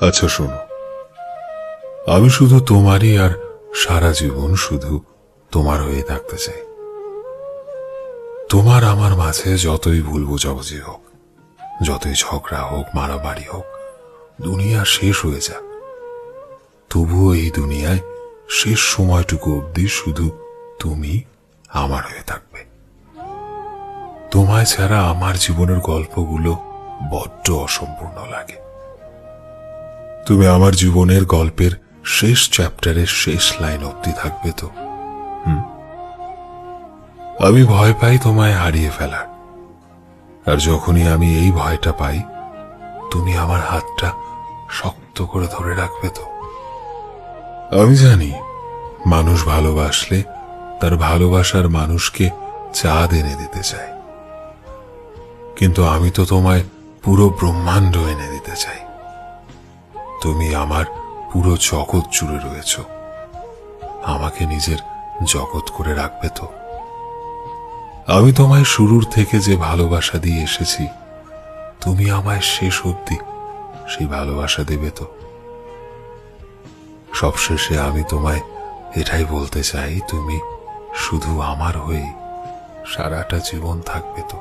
আচ্ছা শোনো। আমি শুধু তোমারই আর সারা জীবন শুধু তোমার হয়ে থাকতে চাই। তোমার আমার মাঝে যতই ভুল বোঝাবুঝি হোক, যতই ঝগড়া হোক, মারামারি হোক, দুনিয়া শেষ হয়ে যাক। তবুও এই দুনিয়ায় শেষ সময়টুকু অবধি শুধু তুমি আমার হয়ে থাকবে। তোমায় ছাড়া আমার জীবনের গল্পগুলো বড্ড অসম্পূর্ণ লাগে। তুমি আমার জীবনের গল্পের শেষ চ্যাপ্টারের শেষ লাইন অবধি থাকবে তো? আমি ভয় পাই তোমায় হারিয়ে ফেলার। আর যখনই আমি এই ভয়টা পাই, তুমি আমার হাতটা শক্ত করে ধরে রাখবে তো? আমি জানি, মানুষ ভালোবাসলে তার ভালোবাসার মানুষকে চাঁদ এনে দিতে চায়। কিন্তু আমি তো তোমায় পুরো ব্রহ্মাণ্ড এনে দিতে চাই তুমি আমার পুরো জগৎ জুড়ে রয়েছ। আমাকে নিজের জগৎ করে রাখবে তো। আমি তোমায় শুরুর থেকে যে ভালোবাসা দিয়ে এসেছি, তুমি আমায় শেষ অবধি সেই ভালোবাসা দেবে তো। সবশেষে আমি তোমায় এটাই বলতে চাই, তুমি শুধু আমার হয়ে সারাটা জীবন থাকবে তো।